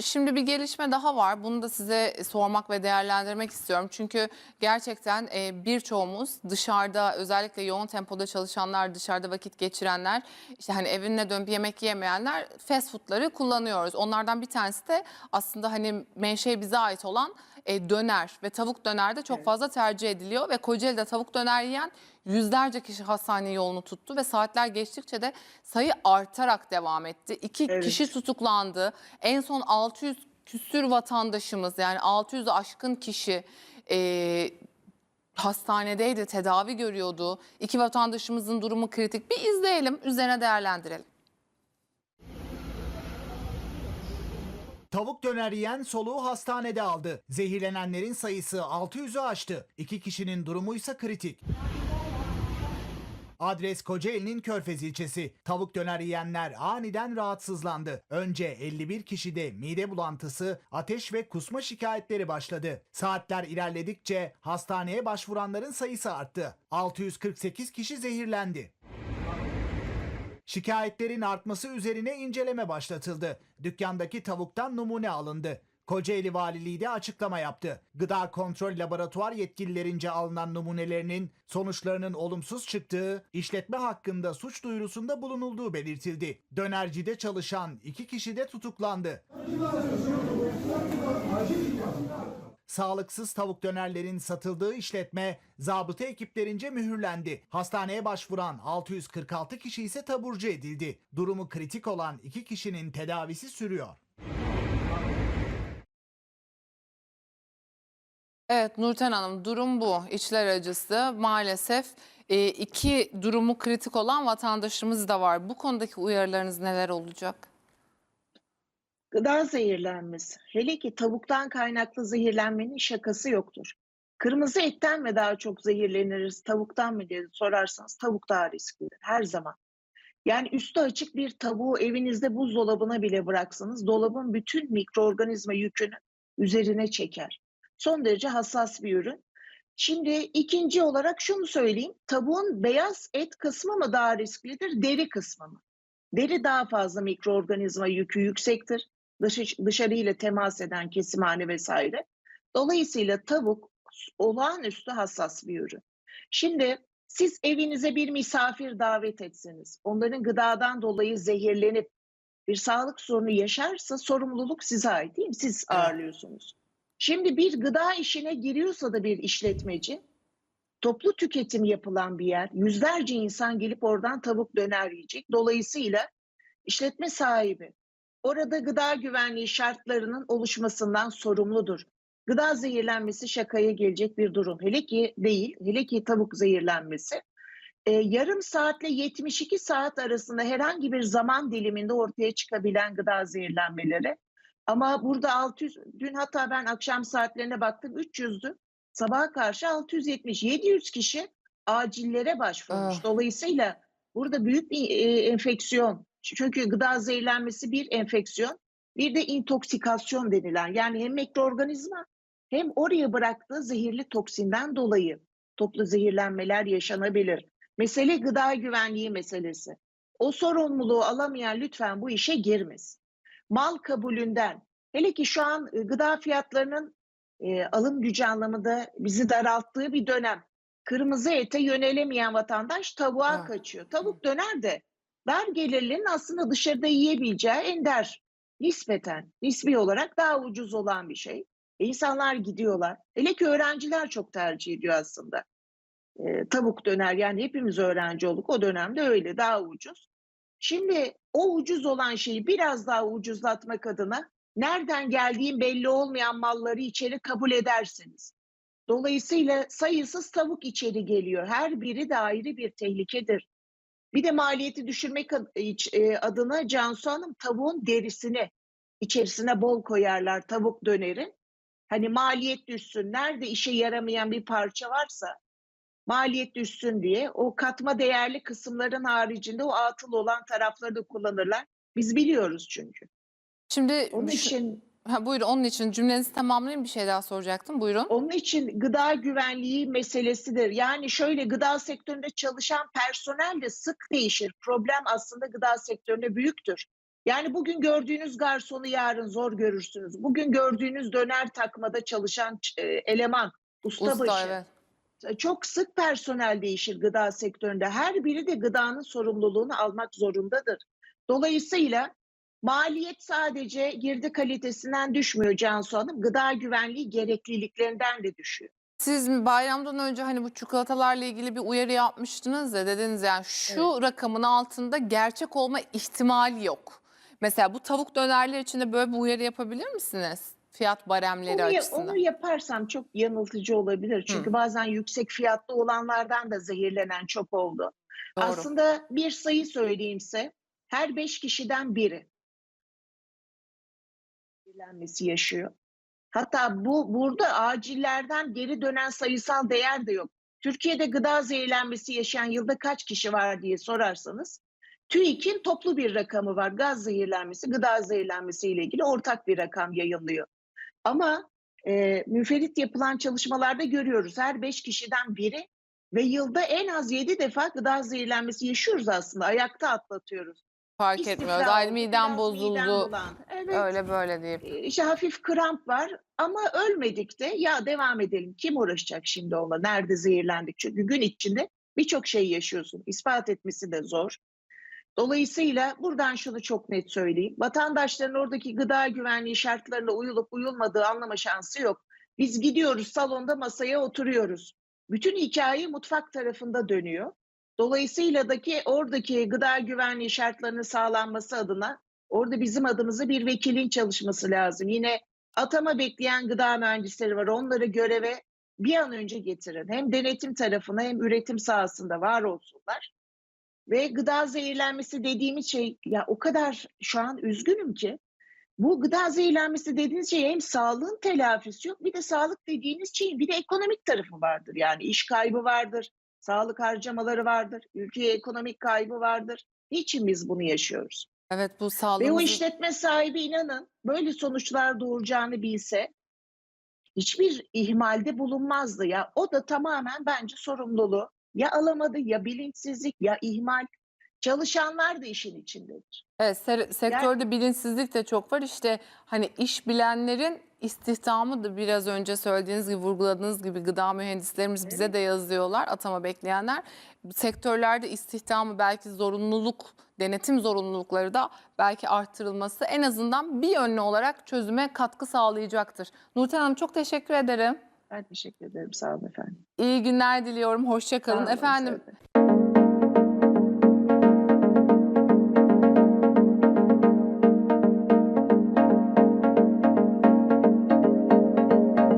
Şimdi bir gelişme daha var. Bunu da size sormak ve değerlendirmek istiyorum. Çünkü gerçekten e, birçoğumuz dışarıda özellikle yoğun tempoda çalışanlar, dışarıda vakit geçirenler, işte hani evine dönüp yemek yemeyenler fast foodları kullanıyoruz. Onlardan bir tanesi de aslında hani menşei bize ait olan e, döner ve tavuk döner de çok fazla tercih ediliyor ve Kocaeli'de tavuk döner yiyen yüzlerce kişi hastane yolunu tuttu ve saatler geçtikçe de sayı artarak devam etti. İki Evet. kişi tutuklandı. En son 600 küsür vatandaşımız yani 600'ü aşkın kişi e, hastanedeydi, tedavi görüyordu. İki vatandaşımızın durumu kritik. Bir izleyelim, üzerine değerlendirelim. Tavuk döner yiyen soluğu hastanede aldı. Zehirlenenlerin sayısı 600'ü aştı. İki kişinin durumu ise kritik. Adres Kocaeli'nin Körfez ilçesi. Tavuk döner yiyenler aniden rahatsızlandı. Önce 51 kişide mide bulantısı, ateş ve kusma şikayetleri başladı. Saatler ilerledikçe hastaneye başvuranların sayısı arttı. 648 kişi zehirlendi. Şikayetlerin artması üzerine inceleme başlatıldı. Dükkandaki tavuktan numune alındı. Kocaeli Valiliği de açıklama yaptı. Gıda Kontrol Laboratuvar yetkililerince alınan numunelerinin sonuçlarının olumsuz çıktığı, işletme hakkında suç duyurusunda bulunulduğu belirtildi. Dönercide çalışan iki kişi de tutuklandı. Sağlıksız tavuk dönerlerin satıldığı işletme zabıta ekiplerince mühürlendi. Hastaneye başvuran 646 kişi ise taburcu edildi. Durumu kritik olan iki kişinin tedavisi sürüyor. Evet Nurten Hanım durum bu. İçler acısı maalesef e, iki durumu kritik olan vatandaşımız da var. Bu konudaki uyarılarınız neler olacak? Gıda zehirlenmesi. Hele ki tavuktan kaynaklı zehirlenmenin şakası yoktur. Kırmızı etten mi daha çok zehirleniriz, tavuktan mı diye sorarsanız tavuk daha risklidir her zaman. Yani üstü açık bir tavuğu evinizde buzdolabına bile bıraksanız dolabın bütün mikroorganizma yükünü üzerine çeker. Son derece hassas bir ürün. Şimdi ikinci olarak şunu söyleyeyim. Tavuğun beyaz et kısmı mı daha risklidir, deri kısmı mı? Deri daha fazla mikroorganizma yükü yüksektir. Dış, dışarıyla temas eden kesimhane vesaire. Dolayısıyla tavuk olağanüstü hassas bir ürün. Şimdi siz evinize bir misafir davet etseniz, onların gıdadan dolayı zehirlenip bir sağlık sorunu yaşarsa sorumluluk size ait değil mi? Siz ağırlıyorsunuz. Şimdi bir gıda işine giriyorsa da bir işletmeci, toplu tüketim yapılan bir yer, yüzlerce insan gelip oradan tavuk döner yiyecek. Dolayısıyla işletme sahibi orada gıda güvenliği şartlarının oluşmasından sorumludur. Gıda zehirlenmesi şakaya gelecek bir durum. Hele ki değil, hele ki tavuk zehirlenmesi. Ee, yarım saatle 72 saat arasında herhangi bir zaman diliminde ortaya çıkabilen gıda zehirlenmeleri. Ama burada 600, dün hatta ben akşam saatlerine baktım 300'dü. Sabaha karşı 670, 700 kişi acillere başvurmuş. Ah. Dolayısıyla burada büyük bir e, enfeksiyon. Çünkü gıda zehirlenmesi bir enfeksiyon, bir de intoksikasyon denilen. Yani hem mikroorganizma hem oraya bıraktığı zehirli toksinden dolayı toplu zehirlenmeler yaşanabilir. Mesele gıda güvenliği meselesi. O sorumluluğu alamayan lütfen bu işe girmesin. Mal kabulünden, hele ki şu an e, gıda fiyatlarının e, alım gücü anlamında bizi daralttığı bir dönem. Kırmızı ete yönelemeyen vatandaş tavuğa Evet. kaçıyor. Tavuk döner de dar gelirlinin aslında dışarıda yiyebileceği ender. Nispeten, nispi olarak daha ucuz olan bir şey. E, insanlar gidiyorlar. Hele ki öğrenciler çok tercih ediyor aslında. E, tavuk döner yani hepimiz öğrenci olduk o dönemde öyle daha ucuz. Şimdi o ucuz olan şeyi biraz daha ucuzlatmak adına nereden geldiğin belli olmayan malları içeri kabul ederseniz. Dolayısıyla sayısız tavuk içeri geliyor. Her biri de ayrı bir tehlikedir. Bir de maliyeti düşürmek e, adına Cansu Hanım tavuğun derisini içerisine bol koyarlar tavuk dönerin. Hani maliyet düşsün. Nerede işe yaramayan bir parça varsa maliyet düşsün diye o katma değerli kısımların haricinde o atıl olan tarafları da kullanırlar. Biz biliyoruz çünkü. Şimdi Onun için ha, buyurun onun için cümlenizi tamamlayın bir şey daha soracaktım. Buyurun. Onun için gıda güvenliği meselesidir. Yani şöyle gıda sektöründe çalışan personel de sık değişir. Problem aslında gıda sektöründe büyüktür. Yani bugün gördüğünüz garsonu yarın zor görürsünüz. Bugün gördüğünüz döner takmada çalışan e, eleman, ustabaşı. Usta evet. Çok sık personel değişir gıda sektöründe. Her biri de gıdanın sorumluluğunu almak zorundadır. Dolayısıyla maliyet sadece girdi kalitesinden düşmüyor Cansu Hanım. Gıda güvenliği gerekliliklerinden de düşüyor. Siz bayramdan önce hani bu çikolatalarla ilgili bir uyarı yapmıştınız ya dediniz yani şu rakamın altında gerçek olma ihtimali yok. Mesela bu tavuk dönerler için de böyle bir uyarı yapabilir misiniz? Fiyat baremleri Onu, açısından. onu yaparsam çok yanıltıcı olabilir. Çünkü bazen yüksek fiyatlı olanlardan da zehirlenen çok oldu. Doğru. Aslında bir sayı söyleyeyimse her beş kişiden biri zehirlenmesi yaşıyor. Hatta bu burada acillerden geri dönen sayısal değer de yok. Türkiye'de gıda zehirlenmesi yaşayan yılda kaç kişi var diye sorarsanız TÜİK'in toplu bir rakamı var. Gaz zehirlenmesi, gıda zehirlenmesi ile ilgili ortak bir rakam yayınlıyor. Ama e, müferit yapılan çalışmalarda görüyoruz her beş kişiden biri ve yılda en az yedi defa gıda zehirlenmesi yaşıyoruz aslında. Ayakta atlatıyoruz. Fark İstifra etmiyoruz. Ay oldu, midem bozuldu. midem. Evet. Öyle böyle deyip. E, İşte hafif kramp var ama ölmedik de ya devam edelim. Kim uğraşacak şimdi onunla? Nerede zehirlendik? Çünkü gün içinde birçok şey yaşıyorsun. İspat etmesi de zor. Dolayısıyla buradan şunu çok net söyleyeyim. Vatandaşların oradaki gıda güvenliği şartlarına uyulup uyulmadığı anlama şansı yok. Biz gidiyoruz salonda masaya oturuyoruz. Bütün hikaye mutfak tarafında dönüyor. Dolayısıyla da ki oradaki gıda güvenliği şartlarının sağlanması adına orada bizim adımıza bir vekilin çalışması lazım. Yine atama bekleyen gıda mühendisleri var. Onları göreve bir an önce getirin. Hem denetim tarafına hem üretim sahasında var olsunlar. Ve gıda zehirlenmesi dediğimiz şey ya o kadar şu an üzgünüm ki bu gıda zehirlenmesi dediğiniz şey hem sağlığın telafisi yok bir de sağlık dediğiniz şeyin bir de ekonomik tarafı vardır. Yani iş kaybı vardır, sağlık harcamaları vardır, ülkeye ekonomik kaybı vardır. Niçin biz bunu yaşıyoruz? Evet bu Ve o sağlığımızı işletme sahibi inanın böyle sonuçlar doğuracağını bilse hiçbir ihmalde bulunmazdı ya. O da tamamen bence sorumluluğu ya alamadı ya bilinçsizlik ya ihmal. Çalışanlar da işin içindedir. Evet, ser- sektörde bilinçsizlik de çok var. İşte hani iş bilenlerin istihdamı da biraz önce söylediğiniz gibi vurguladığınız gibi gıda mühendislerimiz bize de yazıyorlar atama bekleyenler. Sektörlerde istihdamı belki zorunluluk, denetim zorunlulukları da belki arttırılması en azından bir yönlü olarak çözüme katkı sağlayacaktır. Nurten Hanım çok teşekkür ederim. Ben teşekkür ederim. Sağ olun efendim. İyi günler diliyorum. Hoşça Sağ kalın. olun, Efendim.